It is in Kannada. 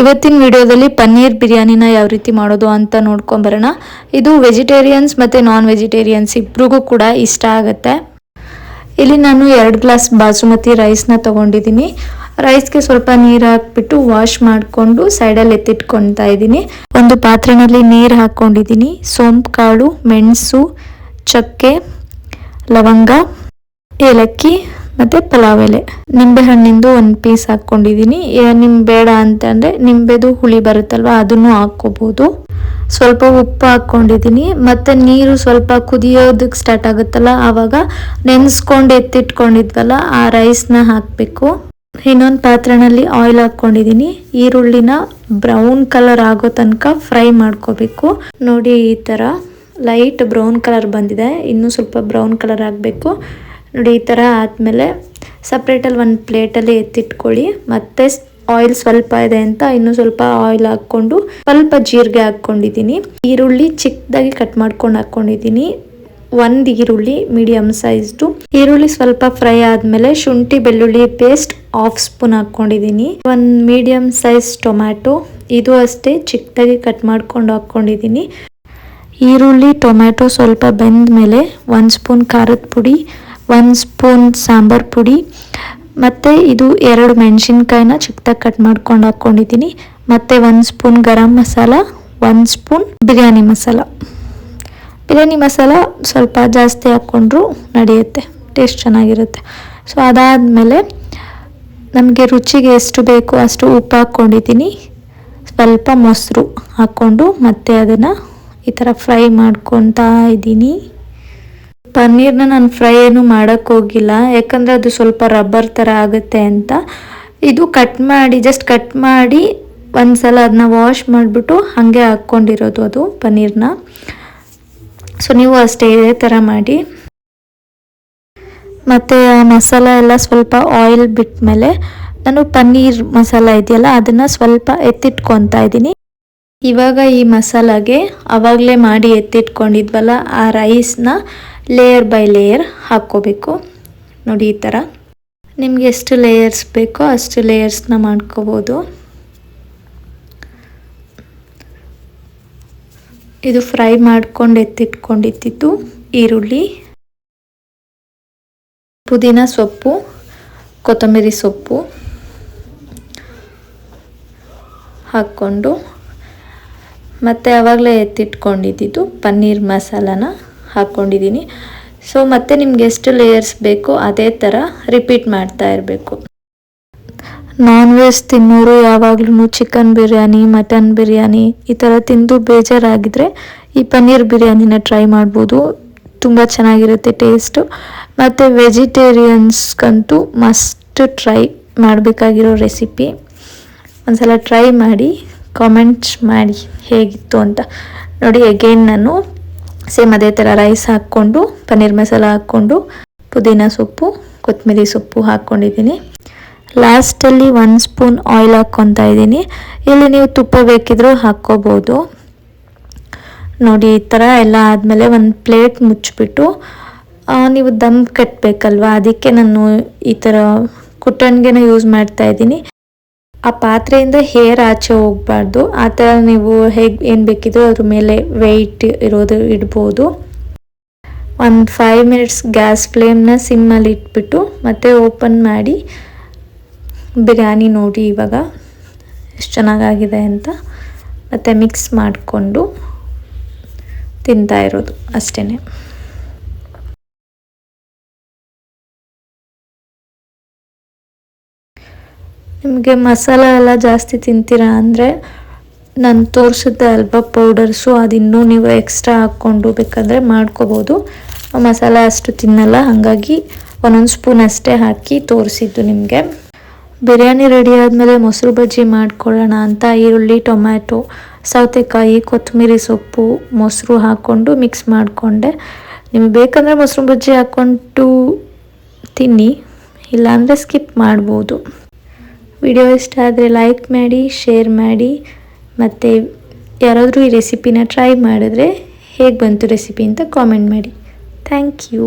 ಇವತ್ತಿನ ವಿಡಿಯೋದಲ್ಲಿ ಪನ್ನೀರ್ ಬಿರಿಯಾನಿನ ಯಾವ ರೀತಿ ಮಾಡೋದು ಅಂತ ನೋಡ್ಕೊಂಬರೋಣ ಇದು ವೆಜಿಟೇರಿಯನ್ಸ್ ಮತ್ತು ನಾನ್ ವೆಜಿಟೇರಿಯನ್ಸ್ ಇಬ್ರಿಗೂ ಕೂಡ ಇಷ್ಟ ಆಗುತ್ತೆ. ಇಲ್ಲಿ ನಾನು ಎರಡು ಗ್ಲಾಸ್ ಬಾಸುಮತಿ ರೈಸ್ನ ತೊಗೊಂಡಿದ್ದೀನಿ. ರೈಸ್ಗೆ ಸ್ವಲ್ಪ ನೀರು ಹಾಕ್ಬಿಟ್ಟು ವಾಶ್ ಮಾಡಿಕೊಂಡು ಸೈಡಲ್ಲಿ ಎತ್ತಿಟ್ಕೊತಾ ಇದ್ದೀನಿ. ಒಂದು ಪಾತ್ರೆನಲ್ಲಿ ನೀರು ಹಾಕ್ಕೊಂಡಿದ್ದೀನಿ ಸೋಂಪು ಕಾಳು, ಮೆಣಸು, ಚಕ್ಕೆ, ಲವಂಗ, ಏಲಕ್ಕಿ ಮತ್ತು ಪಲಾವ್ ಎಲೆ. ನಿಂಬೆ ಹಣ್ಣಿಂದು ಒಂದು ಪೀಸ್ ಹಾಕ್ಕೊಂಡಿದ್ದೀನಿ ನಿಮ್ ಬೇಡ ಅಂತಂದರೆ ನಿಂಬೆದು ಹುಳಿ ಬರುತ್ತಲ್ವ, ಅದನ್ನು ಹಾಕ್ಕೋಬೋದು. ಸ್ವಲ್ಪ ಉಪ್ಪು ಹಾಕ್ಕೊಂಡಿದ್ದೀನಿ ಮತ್ತು ನೀರು ಸ್ವಲ್ಪ ಕುದಿಯೋದಕ್ಕೆ ಸ್ಟಾರ್ಟ್ ಆಗುತ್ತಲ್ಲ, ಆವಾಗ ನೆನೆಸ್ಕೊಂಡು ಎತ್ತಿಟ್ಕೊಂಡಿದ್ವಲ್ಲ, ಆ ರೈಸ್ನ ಹಾಕಬೇಕು. ಇನ್ನೊಂದು ಪಾತ್ರೆನಲ್ಲಿ ಆಯಿಲ್ ಹಾಕ್ಕೊಂಡಿದ್ದೀನಿ ಈರುಳ್ಳಿನ ಬ್ರೌನ್ ಕಲರ್ ಆಗೋ ತನಕ ಫ್ರೈ ಮಾಡ್ಕೋಬೇಕು. ನೋಡಿ ಈ ಥರ ಲೈಟ್ ಬ್ರೌನ್ ಕಲರ್ ಬಂದಿದೆ. ಇನ್ನೂ ಸ್ವಲ್ಪ ಬ್ರೌನ್ ಕಲರ್ ಆಗಬೇಕು. ನೋಡಿ, ಈ ಥರ ಆದಮೇಲೆ ಸಪ್ರೇಟಲ್ಲಿ ಒಂದು ಪ್ಲೇಟಲ್ಲಿ ಎತ್ತಿಟ್ಕೊಳ್ಳಿ. ಮತ್ತೆ ಆಯಿಲ್ ಸ್ವಲ್ಪ ಇದೆ ಅಂತ ಇನ್ನೂ ಸ್ವಲ್ಪ ಆಯಿಲ್ ಹಾಕ್ಕೊಂಡು, ಸ್ವಲ್ಪ ಜೀರಿಗೆ ಹಾಕ್ಕೊಂಡಿದ್ದೀನಿ. ಈರುಳ್ಳಿ ಚಿಕ್ಕದಾಗಿ ಕಟ್ ಮಾಡ್ಕೊಂಡು ಹಾಕ್ಕೊಂಡಿದ್ದೀನಿ. ಒಂದು ಈರುಳ್ಳಿ ಮೀಡಿಯಮ್ ಸೈಜ್ದು ಈರುಳ್ಳಿ ಸ್ವಲ್ಪ ಫ್ರೈ ಆದಮೇಲೆ ಶುಂಠಿ, ಬೆಳ್ಳುಳ್ಳಿ ಪೇಸ್ಟ್ ಹಾಫ್ ಸ್ಪೂನ್ ಹಾಕ್ಕೊಂಡಿದ್ದೀನಿ. ಒಂದು ಮೀಡಿಯಮ್ ಸೈಜ್ ಟೊಮ್ಯಾಟೊ ಇದು ಅಷ್ಟೇ ಚಿಕ್ಕದಾಗಿ ಕಟ್ ಮಾಡ್ಕೊಂಡು ಹಾಕ್ಕೊಂಡಿದ್ದೀನಿ. ಈರುಳ್ಳಿ ಟೊಮ್ಯಾಟೊ ಸ್ವಲ್ಪ ಬೆಂದ ಮೇಲೆ ಒಂದು ಸ್ಪೂನ್ ಖಾರದ ಪುಡಿ ಒಂದು ಸ್ಪೂನ್ ಸಾಂಬಾರ್ ಪುಡಿ, ಮತ್ತು ಇದು ಎರಡು ಮೆಣಸಿನ್ಕಾಯಿನ ಚಿಕ್ಕದಾಗಿ ಕಟ್ ಮಾಡ್ಕೊಂಡು ಹಾಕ್ಕೊಂಡಿದ್ದೀನಿ ಮತ್ತು ಒಂದು ಸ್ಪೂನ್ ಗರಂ ಮಸಾಲ, ಒಂದು ಸ್ಪೂನ್ ಬಿರಿಯಾನಿ ಮಸಾಲ. ಬಿರಿಯಾನಿ ಮಸಾಲ ಸ್ವಲ್ಪ ಜಾಸ್ತಿ ಹಾಕ್ಕೊಂಡ್ರು ನಡೆಯುತ್ತೆ, ಟೇಸ್ಟ್ ಚೆನ್ನಾಗಿರುತ್ತೆ. ಸೊ ಅದಾದಮೇಲೆ ನಮಗೆ ರುಚಿಗೆ ಎಷ್ಟು ಬೇಕೋ ಅಷ್ಟು ಉಪ್ಪು ಹಾಕ್ಕೊಂಡಿದ್ದೀನಿ ಸ್ವಲ್ಪ ಮೊಸರು ಹಾಕ್ಕೊಂಡು ಮತ್ತೆ ಅದನ್ನು ಈ ಥರ ಫ್ರೈ ಮಾಡ್ಕೊತಾ ಇದ್ದೀನಿ ಪನ್ನೀರ್ನ ನಾನು ಫ್ರೈ ಏನು ಮಾಡೋಕ್ಕೆ ಹೋಗಿಲ್ಲ. ಯಾಕಂದರೆ ಅದು ಸ್ವಲ್ಪ ರಬ್ಬರ್ ಥರ ಆಗುತ್ತೆ ಅಂತ. ಇದು ಕಟ್ ಮಾಡಿ ಜಸ್ಟ್ ಕಟ್ ಮಾಡಿ ಒಂದು ಸಲ ಅದನ್ನ ವಾಶ್ ಮಾಡಿಬಿಟ್ಟು ಹಾಗೆ ಹಾಕ್ಕೊಂಡಿರೋದು ಅದು ಪನ್ನೀರ್ನ. ಸೊ ನೀವು ಅಷ್ಟೇ ಇದೇ ಥರ ಮಾಡಿ. ಮತ್ತು ಆ ಮಸಾಲ ಎಲ್ಲ ಸ್ವಲ್ಪ ಆಯಿಲ್ ಬಿಟ್ಟ ಮೇಲೆ ನಾನು ಪನ್ನೀರ್ ಮಸಾಲ ಇದೆಯಲ್ಲ, ಅದನ್ನು ಸ್ವಲ್ಪ ಎತ್ತಿಟ್ಕೊತಾ ಇದ್ದೀನಿ. ಇವಾಗ ಈ ಮಸಾಲಾಗೆ ಆವಾಗಲೇ ಮಾಡಿ ಎತ್ತಿಟ್ಕೊಂಡಿದ್ವಲ್ಲ ಆ ರೈಸ್ನ ಲೇಯರ್ ಬೈ ಲೇಯರ್ ಹಾಕ್ಕೋಬೇಕು. ನೋಡಿ ಈ ಥರ. ನಿಮಗೆ ಎಷ್ಟು ಲೇಯರ್ಸ್ ಬೇಕೋ ಅಷ್ಟು ಲೇಯರ್ಸ್ನ ಮಾಡ್ಕೋಬೋದು. ಇದು ಫ್ರೈ ಮಾಡ್ಕೊಂಡು ಎತ್ತಿಟ್ಕೊಂಡಿದ್ದಿತ್ತು ಈರುಳ್ಳಿ. ಪುದೀನ ಸೊಪ್ಪು, ಕೊತ್ತಂಬರಿ ಸೊಪ್ಪು ಹಾಕ್ಕೊಂಡು ಮತ್ತು ಆವಾಗಲೇ ಎತ್ತಿಟ್ಕೊಂಡಿದ್ದು ಪನ್ನೀರ್ ಮಸಾಲಾನ. ಹಾಕ್ಕೊಂಡಿದ್ದೀನಿ ಸೊ ಮತ್ತೆ ನಿಮ್ಗೆ ಎಷ್ಟು ಲೇಯರ್ಸ್ ಬೇಕೋ ಅದೇ ಥರ ರಿಪೀಟ್ ಮಾಡ್ತಾ ಇರಬೇಕು. ನಾನ್ ವೆಜ್ ತಿನ್ನೋರು ಯಾವಾಗ್ಲೂ ಚಿಕನ್ ಬಿರಿಯಾನಿ ಮಟನ್ ಬಿರಿಯಾನಿ ಈ ಥರ ತಿಂದು ಬೇಜಾರಾಗಿದ್ರೆ ಈ ಪನ್ನೀರ್ ಬಿರಿಯಾನಿನ ಟ್ರೈ ಮಾಡ್ಬೋದು. ತುಂಬ ಚೆನ್ನಾಗಿರುತ್ತೆ ಟೇಸ್ಟು ಮತ್ತು ವೆಜಿಟೇರಿಯನ್ಸ್ಗಂತೂ ಮಸ್ಟ್ ಟ್ರೈ ಮಾಡಬೇಕಾಗಿರೋ ರೆಸಿಪಿ ಒಂದ್ಸಲ ಟ್ರೈ ಮಾಡಿ ಕಾಮೆಂಟ್ಸ್ ಮಾಡಿ ಹೇಗಿತ್ತು ಅಂತ. ನೋಡಿ ಅಗೇನ್ ನಾನು ಸೇಮ್ ಅದೇ ಥರ ರೈಸ್ ಹಾಕ್ಕೊಂಡು, ಪನ್ನೀರ್ ಮಸಾಲ ಹಾಕ್ಕೊಂಡು, ಪುದೀನ ಸೊಪ್ಪು ಕೊತ್ತಂಬರಿ ಸೊಪ್ಪು ಹಾಕ್ಕೊಂಡಿದ್ದೀನಿ. ಲಾಸ್ಟಲ್ಲಿ ಒನ್ ಸ್ಪೂನ್ ಆಯಿಲ್ ಹಾಕ್ಕೊತಾ ಇದ್ದೀನಿ. ಇಲ್ಲಿ ನೀವು ತುಪ್ಪ ಬೇಕಿದ್ರೂ ಹಾಕ್ಕೋಬೋದು. ನೋಡಿ, ಈ ಥರ ಎಲ್ಲ ಆದಮೇಲೆ ಒಂದು ಪ್ಲೇಟ್ ಮುಚ್ಚಿಬಿಟ್ಟು ನೀವು ದಮ್ ಕಟ್ಟಬೇಕಲ್ವ ಅದಕ್ಕೆ ನಾನು ಈ ಥರ ಕುಟ್ಟಣಿಗೆನ ಯೂಸ್ ಮಾಡ್ತಾ ಇದ್ದೀನಿ. ಆ ಪಾತ್ರೆಯಿಂದ ಹೇರ್ ಆಚೆ ಹೋಗಬಾರ್ದು. ಆ ಥರ ನೀವು ಹೇಗೆ, ಏನು ಬೇಕಿದ್ರು ಅದ್ರ ಮೇಲೆ ವೆಯ್ಟ್ ಇರೋದು ಇಡ್ಬೋದು. ಒಂದು ಫೈವ್ ಮಿನಿಟ್ಸ್ ಗ್ಯಾಸ್ ಫ್ಲೇಮ್ನ ಸಿಮ್ಮಲ್ಲಿ ಇಟ್ಬಿಟ್ಟು ಮತ್ತೆ ಓಪನ್ ಮಾಡಿ ಬಿರಿಯಾನಿ ನೋಡಿ ಇವಾಗ ಎಷ್ಟು ಚೆನ್ನಾಗಾಗಿದೆ ಅಂತ. ಮತ್ತು ಮಿಕ್ಸ್ ಮಾಡಿಕೊಂಡು ತಿಂತಾ ಇರೋದು ಅಷ್ಟೇ ನಿಮಗೆ ಮಸಾಲ ಎಲ್ಲ ಜಾಸ್ತಿ ತಿಂತೀರಾ ಅಂದರೆ ನಾನು ತೋರಿಸಿದ್ದೆ ಅಲ್ವಾ ಪೌಡರ್ಸು ಅದಿನ್ನೂ ನೀವು ಎಕ್ಸ್ಟ್ರಾ ಹಾಕ್ಕೊಂಡು ಬೇಕಾದರೆ ಮಾಡ್ಕೋಬೋದು. ಮಸಾಲ ಅಷ್ಟು ತಿನ್ನಲ್ಲ, ಹಾಗಾಗಿ ಒಂದೊಂದು ಸ್ಪೂನ್ ಅಷ್ಟೇ ಹಾಕಿ ತೋರಿಸಿದ್ದು ನಿಮಗೆ. ಬಿರಿಯಾನಿ ರೆಡಿ ಆದಮೇಲೆ ಮೊಸರು ಬಜ್ಜಿ ಮಾಡ್ಕೊಳ್ಳೋಣ ಅಂತ ಈರುಳ್ಳಿ, ಟೊಮ್ಯಾಟೊ, ಸೌತೆಕಾಯಿ ಕೊತ್ತಂಬರಿ ಸೊಪ್ಪು, ಮೊಸರು ಹಾಕ್ಕೊಂಡು ಮಿಕ್ಸ್ ಮಾಡಿಕೊಂಡೆ. ನಿಮಗೆ ಬೇಕಂದರೆ ಮೊಸರು ಬಜ್ಜಿ ಹಾಕ್ಕೊಂಡು ತಿನ್ನಿ, ಇಲ್ಲಾಂದರೆ ಸ್ಕಿಪ್ ಮಾಡ್ಬೋದು. ವಿಡಿಯೋ ಇಷ್ಟ ಆದರೆ ಲೈಕ್ ಮಾಡಿ ಶೇರ್ ಮಾಡಿ, ಮತ್ತು ಯಾರಾದರೂ ಈ ರೆಸಿಪಿನ ಟ್ರೈ ಮಾಡಿದ್ರೆ ಹೇಗೆ ಬಂತು ರೆಸಿಪಿ ಅಂತ ಕಾಮೆಂಟ್ ಮಾಡಿ. Thank you